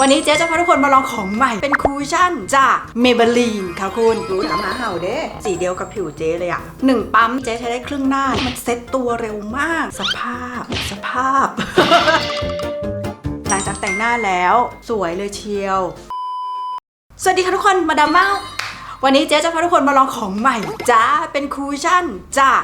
วันนี้เจ๊จะพาทุกคนมาลองของใหม่ เป็นคูชั่นจาก Maybelline ค่ะคุณรู้ถามาเห่าเด้ สีเดียวกับผิวเจ๊เลยอะหนึ่งปั๊มเจ๊ใช้ได้ครึ่งหน้า มันเซ็ตตัวเร็วมาก สภาพ สภาพ หลังจากแต่งหน้าแล้ว สวยเลยเชียว สวัสดีค่ะทุกคนมาดามเมาวันนี้เจ๊จะพาทุกคนมาลองของใหม่จ้าเป็นคูชั่นจาก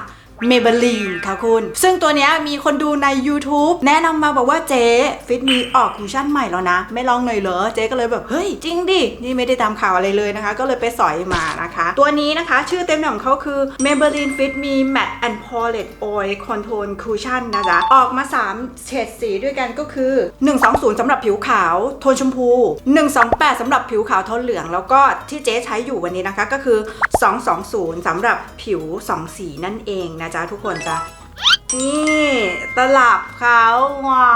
Maybelline ค่ะคุณ ซึ่งตัวนี้มีคนดูใน YouTube แนะนำมาบอกว่าเจ๊ฟิตมีออกคูชั่นใหม่แล้วนะ ไม่ลองหน่อยเหรอ เจ๊ก็เลยแบบ เฮ้ย จริงดิ นี่ไม่ได้ตามข่าวอะไรเลยนะคะ ก็เลยไปสอยมานะคะ ตัวนี้นะคะ ชื่อเต็มของเขาคือ Maybelline Fit Me Matte and Polish Oil Control Cushion นะจ๊ะ ออกมา 3 เฉดสีด้วยกันก็คือ 120สำหรับผิวขาว โทนชมพู 128สำหรับผิวขาวโทนเหลือง แล้วก็ที่เจ๊ใช้อยู่วันนี้นะคะก็คือ 220สำหรับผิว 2 สีนั่นเองนะจ๊ะทุกคนจ้ะนี่ตลับเขาว้า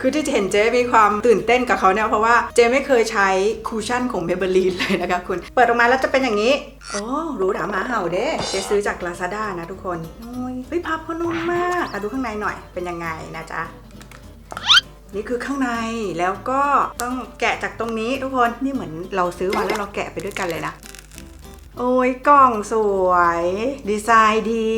คือที่เห็นเจ๊มีความตื่นเต้นกับเขาเนี่ยเพราะว่าเจ๊ไม่เคยใช้คูชั่นของ Maybelline เลยนะคะคุณ เปิดออกมาแล้วจะเป็นอย่างนี้ โอ้รู้ถามหมาเห่าเด้เจ๊ซื้อจาก Lazada นะทุกคนโอ้ยเฮ้ยพับเขานุ่มมากอะดูข้างในหน่อยเป็นยังไงนะจ๊ะนี่คือข้างในแล้วก็ต้องแกะจากตรงนี้ทุกคนนี่เหมือนเราซื้อมาแล้วเราแกะไปด้วยกันเลยนะ โอ้ยกล่องสวย ดีไซน์ดี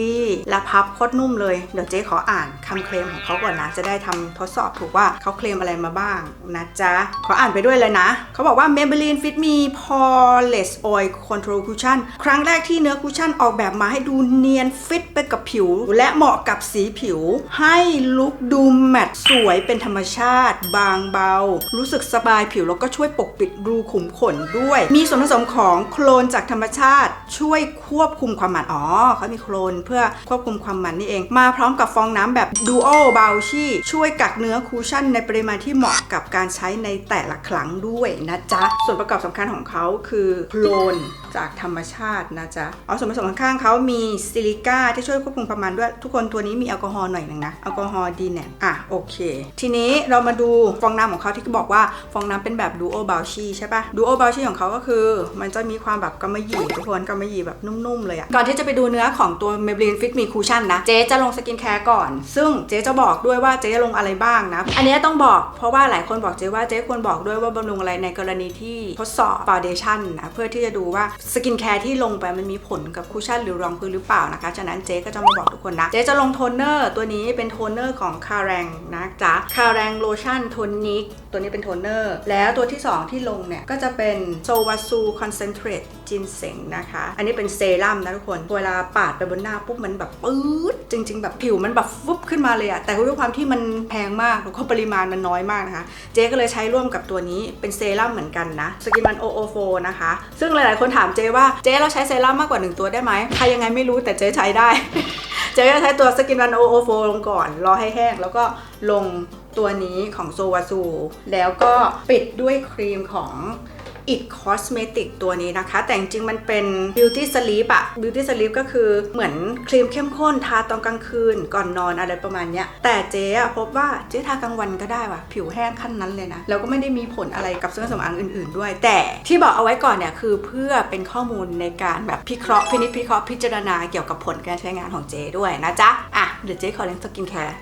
และพับโคตรนุ่มเลย เดี๋ยวเจ๊ขออ่านคำเคลมของเขาก่อนนะ จะได้ทำทดสอบถูกว่าเขาเคลมอะไรมาบ้างนะจ๊ะ ขออ่านไปด้วยเลยนะ เขาบอกว่า Maybelline Fit Me Poreless Oil Control Cushion ครั้งแรกที่เนื้อคุชชั่นออกแบบมาให้ดูเนียนฟิตไปกับผิว และเหมาะกับสีผิว ให้ลุคดูแมตต์สวยเป็นธรรมชาติ บางเบา รู้สึกสบายผิวแล้วก็ช่วยปกปิดรูขุมขนด้วย มีส่วนผสมของโคลนจากธรรมชาติช่วยควบคุมความมันอ๋อเขามีโคลนเพื่อควบคุมความมันนี่เอง มาพร้อมกับฟองน้ำแบบดูโอเบลชี่ช่วยกักเนื้อคูชั่นในปริมาณที่เหมาะกับการใช้ในแต่ละครั้งด้วยนะจ๊ะ ส่วนประกอบสำคัญของเขาคือโคลนจากธรรมชาตินะจ๊ะอ๋อส่วนผสมข้างๆเขามีซิลิก้าที่ช่วยควบคุมความมันด้วย ทุกคนตัวนี้มีแอลกอฮอล์หน่อยหนึ่งนะแอลกอฮอล์ดีแนอะโอเค ทีนี้เรามาดูฟองน้ำของเขาที่บอกว่าฟองน้ำเป็นแบบดูโอเบลชี่ใช่ปะดูโอเบลชี่ของเขาก็คือ มันจะมีความแบบกำมะหยี่ทุกคนกำมะหยี่แบบนุ่มๆเลยอะก่อนที่จะไปดูเนื้อของตัว Maybelline Fit Me Cushion นะ เจ๊จะลงสกินแคร์ก่อน ซึ่งเจ๊จะบอกด้วยว่าเจ๊จะลงอะไรบ้างนะ อันนี้ต้องบอกเพราะว่าหลายคนบอกเจ๊ว่าเจ๊ควรบอกด้วยว่าบำรุงอะไรในกรณีที่ทดสอบฟาวเดชั่นนะเพื่อที่จะดูว่าสกินแคร์ที่ลงไปมันมีผลกับคุชชั่นหรือรองพื้นหรือเปล่านะคะ ฉะนั้นเจ๊ก็จะมาบอกทุกคนนะ เจ๊จะลงโทนเนอร์ตัวนี้เป็นโทนเนอร์ของคาแรงนะจ๊ะคาแรงโลชั่นโทนิก ตัวนี้เป็นโทนเนอร์ แล้วตัวที่ 2 ที่ลงเนี่ย ก็จะเป็นโซวาซูคอนเซนเทรตจินเซงนะคะ อันนี้เป็นเซรั่มนะทุกคน เวลาปาดไปบนหน้าปุ๊บมันแบบปื๊ดจริง ๆ แบบผิวมันแบบฟุบขึ้นมาเลยอะแต่ด้วยความที่มันแพงมากแล้วก็ปริมาณมันน้อยมากนะคะ เจ๊ก็เลยใช้ร่วมกับตัวนี้เป็นเซรั่มเหมือนกันนะสกินมันโอโอโฟนะคะ ซึ่งหลายๆคนถามเจ๊ว่าเจ๊เราใช้เซรั่มมากกว่าหนึ่งตัวได้ไหมใครยังไงไม่รู้แต่เจ๊ใช้ได้ เจ๊จะใช้ตัวสกินวันโอโอโฟลงก่อน รอให้แห้งแล้วก็ลง ตัวนี้ของโซวาซู แล้วก็ปิดด้วยครีมของ It Cosmetic ตัวนี้นะคะ แต่จริงๆมันเป็น Beauty Sleep อะ Beauty Sleep ก็คือเหมือนครีมเข้มข้นทาตอนกลางคืนก่อนนอนอะไรประมาณเนี้ย แต่เจ๊พบว่าเจ๊ทากลางวันก็ได้ว่ะ ผิวแห้งขั้นนั้นเลยนะ แล้วก็ไม่ได้มีผลอะไรกับเครื่องสำอางอื่นๆด้วย แต่ที่บอกเอาไว้ก่อนเนี่ย คือเพื่อเป็นข้อมูลในการแบบพิเคราะห์พินิจพิเคราะห์พิจารณาเกี่ยวกับผลการใช้งานของเจ๊ด้วยนะจ๊ะอะเดี๋ยวเจ๊ขอเล่นสกินแคร์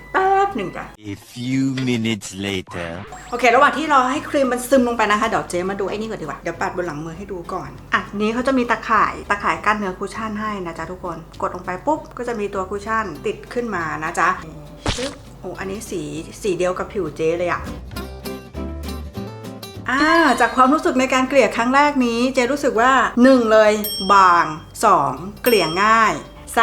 หนึ่งจ้ะ A few minutes later. โอเค ระหว่างที่รอให้ครีมมันซึมลงไปนะคะ เดี๋ยวเจ๊มาดูไอ้นี่ก่อนดีกว่า เดี๋ยวปัดบนหลังมือให้ดูก่อน อะ นี้เขาจะมีตะข่าย ตะข่ายกั้นเนื้อคุชชั่นให้นะจ๊ะทุกคน กดลงไปปุ๊บ ก็จะมีตัวคุชชั่นติดขึ้นมานะจ๊ะชึบโอ้อันนี้สี สีเดียวกับผิวเจ๊เลยอะอ่าจากความรู้สึกในการเกลี่ยครั้งแรกนี้ เจ๊รู้สึกว่า 1 เลยบาง 2 เกลี่ยง่าย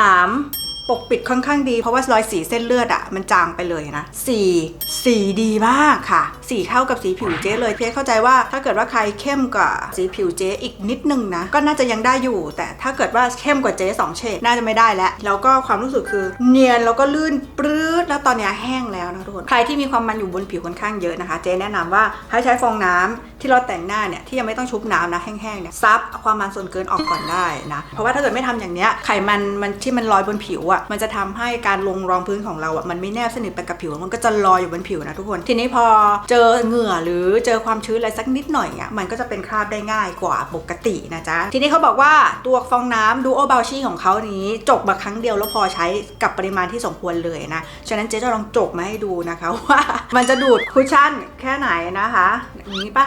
3 ปกปิดค่อนข้างดีเพราะว่ารอยสีเส้นเลือดอะมันจางไปเลยนะ 4. สีดีมากค่ะ สีเข้ากับสีผิวเจ๊เลยเจ๊เข้าใจว่าถ้าเกิดว่าใครเข้มกว่าสีผิวเจ๊อีกนิดนึงนะ ก็น่าจะยังได้อยู่ แต่ถ้าเกิดว่าเข้มกว่าเจ๊สองเฉดน่าจะไม่ได้แล้ว แล้วก็ความรู้สึกคือ เนียนแล้วก็ลื่นปลื้ดแล้วตอนนี้แห้งแล้วนะทุกคนใครที่มีความมันอยู่บนผิวค่อนข้างเยอะนะคะ เจ๊แนะนำว่าให้ใช้ฟองน้ำ ที่เราแต่งหน้าเนี่ยที่ยังไม่ต้องชุบน้ำนะแห้งๆเนี่ยซับความมันส่วนเกินออกก่อนได้นะเพราะว่าถ้าเกิดไม่ทำอย่างเนี้ยไขมันมันที่มันลอยบนผิวอะ่ะมันจะทำให้การลงรองพื้นของเราอะ่ะมันไม่แนบสนิทไปกับผิวมันก็จะลอยอยู่บนผิวนะทุกคน ทีนี้พอเจอเหงื่อหรือเจอความชื้นอะไรสักนิดหน่อยอะมันก็จะเป็นคราบได้ง่ายกว่าปกตินะจ๊ะทีนี้เขาบอกว่าตัวฟองน้ำดูโอบาชีของเขานี้จกมาครั้งเดียวแล้วพอใช้กับปริมาณที่สมควรเลยนะฉะนั้นเจ๊จะลองจกมาให้ดูนะคะว่า มันจะดูดคุชชั่นแค่ไหนนะคะอย่างนี้ปะ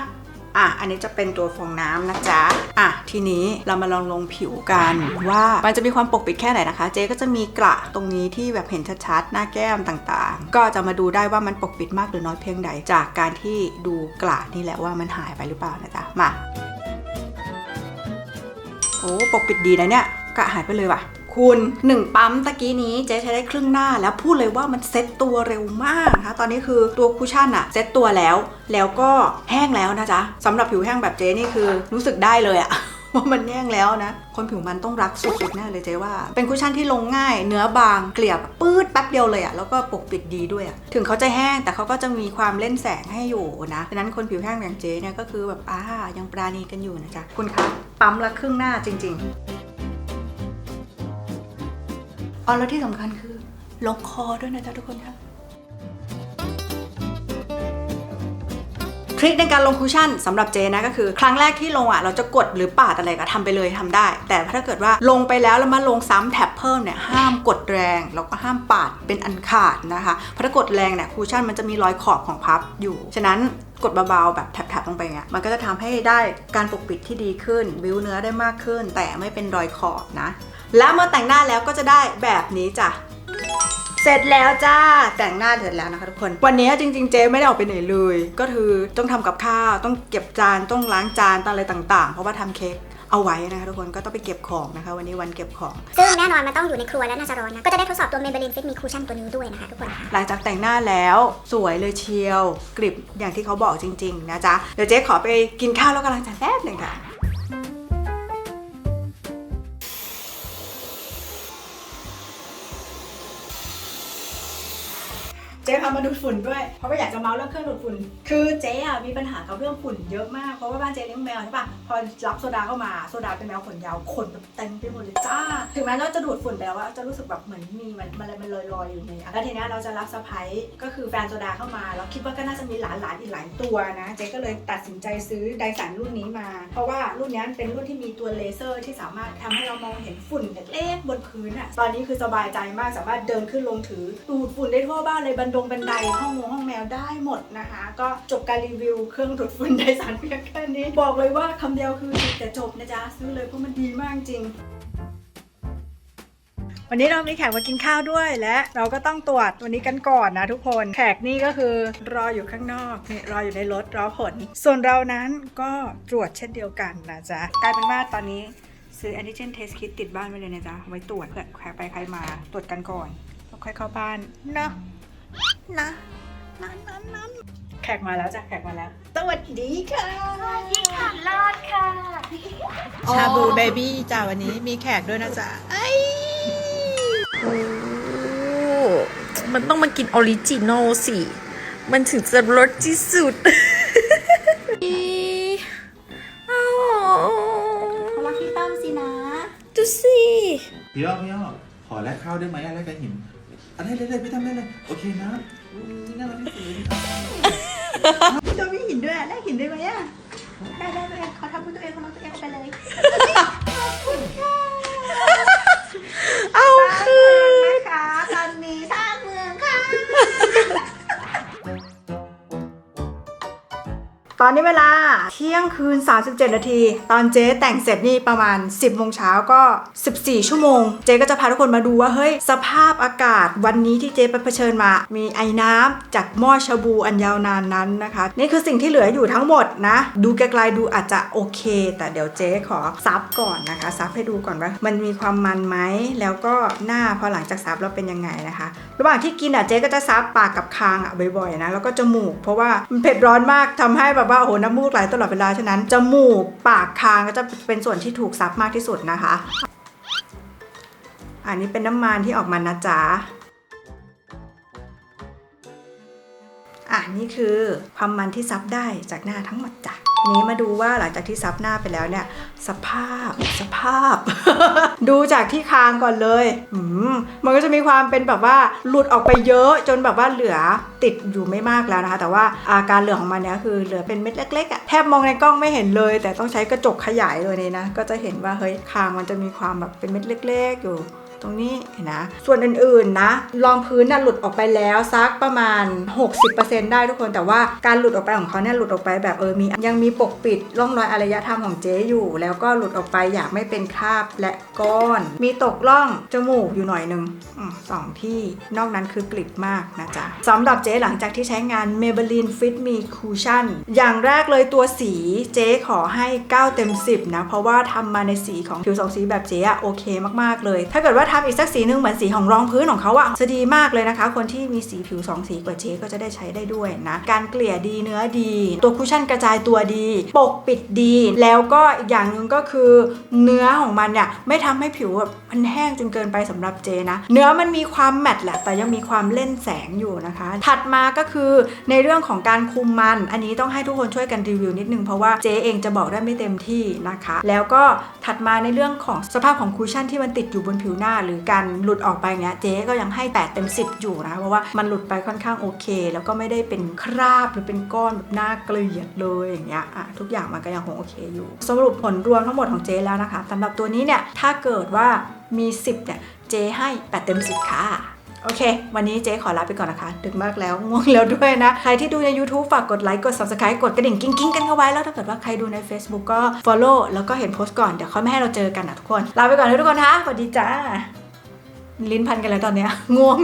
อะ อันนี้จะเป็นตัวฟองน้ำนะจ๊ะ อะ ทีนี้เรามาลองลงผิวกันว่ามันจะมีความปกปิดแค่ไหนนะคะ เจ๊ก็จะมีกระตรงนี้ที่แบบเห็นชัดๆ หน้าแก้มต่างๆ ก็จะมาดูได้ว่ามันปกปิดมากหรือน้อยเพียงใด จากการที่ดูกระนี่แหละว่ามันหายไปหรือเปล่านะจ๊ะ มา โอ้ ปกปิดดีนะเนี่ยกระหายไปเลยว่ะ คุณหนึ่งปั๊มตะกี้นี้เจ๊ใช้ได้ครึ่งหน้าแล้วพูดเลยว่ามันเซ็ตตัวเร็วมากนะคะตอนนี้คือตัวคุชชั่นอะเซ็ตตัวแล้ว แล้วก็แห้งแล้วนะจ๊ะสำหรับผิวแห้งแบบเจ๊นี่คือรู้สึกได้เลยอะว่ามันแห้งแล้วนะ คนผิวมันต้องรักสุดๆแน่เลยเจ๊ว่า เป็นคุชชั่นที่ลงง่าย เนื้อบาง เกลี่ยปื๊ดแป๊บเดียวเลยอะแล้วก็ปกปิดดีด้วยอะถึงเขาจะแห้งแต่เขาก็จะมีความเล่นแสงให้อยู่นะดังนั้นคนผิวแห้งอย่างเจ๊เนี่ยก็คือแบบอ่ายังปราณีกันอยู่นะจ๊ะคุณคะปั๊มละครึ่งหน้าจริง ๆ อ๋อแล้วที่สำคัญคือลงคอด้วยนะจ๊ะทุกคนคะทริคในการลงคุชชั่นสำหรับเจนะก็คือ ครั้งแรกที่ลงอะเราจะกดหรือปาดอะไรก็ทำไปเลยทำได้ แต่ถ้าเกิดว่าลงไปแล้วแล้วมาลงซ้ำแท็บเพิ่มเนี่ยห้ามกดแรงแล้วก็ห้ามปาดเป็นอันขาดนะคะเพราะถ้ากดแรงเนี่ยคุชชั่นมันจะมีรอยขอบของพับอยู่ ฉะนั้นกดเบาๆแบบแท็บๆลงไปเงี้ยมันก็จะทำให้ได้การปกปิดที่ดีขึ้น บิวเนื้อได้มากขึ้น แต่ไม่เป็นรอยขอบนะ และเมื่อแต่งหน้าแล้วก็จะได้แบบนี้จ้ะเสร็จแล้วจ้าแต่งหน้าเสร็จแล้วนะคะทุกคน วันนี้จริงๆเจ๊ไม่ได้ออกไปไหนเลย ก็คือต้องทำกับข้าวต้องเก็บจานต้องล้างจานต้องอะไรต่างๆ เพราะว่าทำเค้กเอาไว้นะคะทุกคนก็ต้องไปเก็บของนะคะ วันนี้วันเก็บของ ซึ่งแน่นอนมันต้องอยู่ในครัวและน่าจะร้อนนะ ก็จะได้ทดสอบตัว Maybelline Fit Me Cushion ตัวนี้ด้วยนะคะทุกคนค่ะหลังจากแต่งหน้าแล้วสวยเลยเชียวกริบอย่างที่เขาบอกจริง ๆ นะจ๊ะเดี๋ยวเจ๊ขอไปกินข้าวแล้วกำลังจะแป๊บหนึ่งค่ะ มาดูดฝุ่นด้วย เพราะว่าอยากจะเมาเรื่องเครื่องดูดฝุ่น คือเจ๊อะมีปัญหากับเรื่องฝุ่นเยอะมาก เพราะว่าบ้านเจ๊เลี้ยงแมวใช่ปะพอรับโซดาเข้ามา โซดาเป็นแมวขนยาว ขนแบบเต็มไปหมดเลยจ้า ถึงแม้ว่าจะดูดฝุ่นไปแล้วว่าจะรู้สึกแบบเหมือนมีมันมันอะไรมันลอยๆอยู่ในอะแล้วทีนี้เราจะรับสะพ้ายก็คือแฟนโซดาเข้ามาแล้วคิดว่าก็น่าจะมีหลานๆอีกหลายตัวนะ เจ๊ก็เลยตัดสินใจซื้อไดสันรุ่นนี้มา เพราะว่ารุ่นนี้เป็นรุ่นที่มีตัวเลเซอร์ที่สามารถทำให้เรามองเห็นฝุ่นเล็กๆบนพื้นอะตอนนี้คือสบายใจมากสามารถเดินขึ้นลงถือดูดฝุ่นได้ทั่วบ้านเลยบันดงบันไดห้องงูห้องแมวได้หมดนะคะ ก็จบการรีวิวเครื่องดูดฝุ่นไดสันเพียงแค่นี้ บอกเลยว่าคำเดียวคือดีแต่จบนะจ๊ะซื้อเลยเพราะมันดีมากจริงวันนี้เรามีแขกมากินข้าวด้วยและเราก็ต้องตรวจวันนี้กันก่อนนะทุกคนแขกนี่ก็คือรออยู่ข้างนอกนี่รออยู่ในรถรอผล ส่วนเรานั้นก็ตรวจเช่นเดียวกันนะจ๊ะกลายเป็นว่าตอนนี้ซื้อ antigen test kit ติดบ้านไว้เลยนะจ๊ะไว้ตรวจเผื่อใครไปใครมาตรวจกันก่อนแล้วค่อยเข้าบ้านเนาะ นะนะนะนะแขกมาแล้วจ้ะแขกมาแล้ว สวัสดีค่ะชาบูเบบี้จ้าวันนี้มีแขกด้วยนะจ๊ะไอ้โอ้มันต้องมากินออริจินอลสิ มันถึงจะรสที่สุด อ้าวเขารักพี่ตั้มสินะ ดูสิ พี่อ้อพี่อ้อขอแลกข้าวได้ไหมอะแลกกับหิน อะได้เลยได้พี่ทำได้เลย โอเคนะอืมน่ารักที่สุดเลยพี่ตัวพี่หินด้วยได้หินได้ไหมอะได้ได้ได้ขอทำเพื่อตัวเองขอทำตัวเองเอาไปเลย ตอนนี้เวลาเที่ยงคืน 37 นาที ตอนเจ๊แต่งเสร็จนี่ประมาณ 10โมงเช้าก็ 14 ชั่วโมง เจ๊ก็จะพาทุกคนมาดูว่าเฮ้ยสภาพอากาศวันนี้ที่เจ๊ไปเผชิญมา มีไอ้น้ำจากหม้อชาบูอันยาวนานนั้นนะคะ นี่คือสิ่งที่เหลืออยู่ทั้งหมดนะ ดูไกลๆดูอาจจะโอเค แต่เดี๋ยวเจ๊ขอซับก่อนนะคะซับให้ดูก่อนว่า มันมีความมันไหมแล้วก็หน้าพอหลังจากซับแล้วเป็นยังไงนะคะ ระหว่างที่กินอะเจ๊ก็จะซับปากกับคางอะบ่อยๆนะแล้วก็จมูก เพราะว่ามันเผ็ดร้อนมากทำให้แบบว่าโอ้โหน้ำมูกไหลตลอดเวลา ฉะนั้นจมูกปากคางก็จะเป็นส่วนที่ถูกซับมากที่สุดนะคะ อันนี้เป็นน้ำมันที่ออกมานะจ๊ะอะนี่คือความมันที่ซับได้จากหน้าทั้งหมดจ้ะ ทีนี้มาดูว่าหลังจากที่ซับหน้าไปแล้วเนี่ย สภาพสภาพ ดูจากที่คางก่อนเลยอืมมันก็จะมีความเป็นแบบว่าหลุดออกไปเยอะจนแบบว่าเหลือติดอยู่ไม่มากแล้วนะคะ แต่ว่าอาการเหลืองของมันเนี่ยคือเหลือเป็นเม็ดเล็กๆอะแทบมองในกล้องไม่เห็นเลย แต่ต้องใช้กระจกขยายเลยนี่นะก็จะเห็นว่าเฮ้ยคางมันจะมีความแบบเป็นเม็ดเล็ก ๆ อยู่ ตรงนี้เห็นนะ ส่วนอื่นๆนะ รองพื้นน่ะหลุดออกไปแล้วสักประมาณ 60%ได้ทุกคน แต่ว่าการหลุดออกไปของเขาเนี่ยหลุดออกไปแบบเออมี ยังมีปกปิดร่องรอยอารยธรรมของเจ๊อยู่ แล้วก็หลุดออกไปอย่างไม่เป็นคราบและก้อน มีตกร่องจมูกอยู่หน่อยนึงอสองที่ นอกนั้นคือกลิบมากนะจ๊ะสำหรับเจ๊หลังจากที่ใช้งาน Maybelline Fit Me Cushion อย่างแรกเลยตัวสีเจ๊ขอให้ 9 เต็ม 10 นะ เพราะว่าทำมาในสีของผิวสองสีแบบเจ๊อะโอเคมากๆเลย ถ้าเกิดว่าทำอีกสักสีหนึงเหมือนสีของรองพื้นของเขาอะจะดีมากเลยนะคะ คนที่มีสีผิวสองสีกว่าเจก็จะได้ใช้ได้ด้วยนะ การเกลี่ยดีเนื้อดี ตัวคุชชั่นกระจายตัวดี ปกปิดดี แล้วก็อีกอย่างหนึ่งก็คือเนื้อของมันเนี่ยไม่ทำให้ผิวแบบมันแห้งจนเกินไปสำหรับเจนะ เนื้อมันมีความแมตต์แหละ แต่ยังมีความเล่นแสงอยู่นะคะ ถัดมาก็คือในเรื่องของการคุมมัน อันนี้ต้องให้ทุกคนช่วยกันรีวิวนิดนึงเพราะว่าเจเองจะบอกได้ไม่เต็มที่นะคะ แล้วก็ถัดมาในเรื่องของสภาพของคุชชั่นที่มันติดอยู่บนผิวหน้าหรือการหลุดออกไปเนี้ยเจ๊ก็ยังให้ 8 เต็ม 10 อยู่นะเพราะว่ามันหลุดไปค่อนข้างโอเค แล้วก็ไม่ได้เป็นคราบหรือเป็นก้อนแบบน่าเกลียดเลยอย่างเงี้ยอะทุกอย่างมันก็ยังคงโอเคอยู่ สรุปผลรวมทั้งหมดของเจ๊แล้วนะคะสำหรับตัวนี้เนี่ยถ้าเกิดว่ามี 10เนี่ยเจ๊ให้ 8 เต็ม 10 ค่ะ โอเค วันนี้เจ๊ขอลาไปก่อนนะคะ ดึกมากแล้วง่วงแล้วด้วยนะ ใครที่ดูใน YouTube ฝากกดไลค์ กด Subscribe กดกระดิ่งกิ้งกิ้งกันเข้าไว้ แล้วถ้าเกิดว่าใครดูใน Facebook ก็ Follow แล้วก็เห็นโพสต์ก่อน เดี๋ยวค่อยไม่ให้เราเจอกันนะทุกคน ลาไปก่อนเลยทุกคนนะสวัสดีจ้า ลิ้นพันกันแล้วตอนเนี้ยง่วง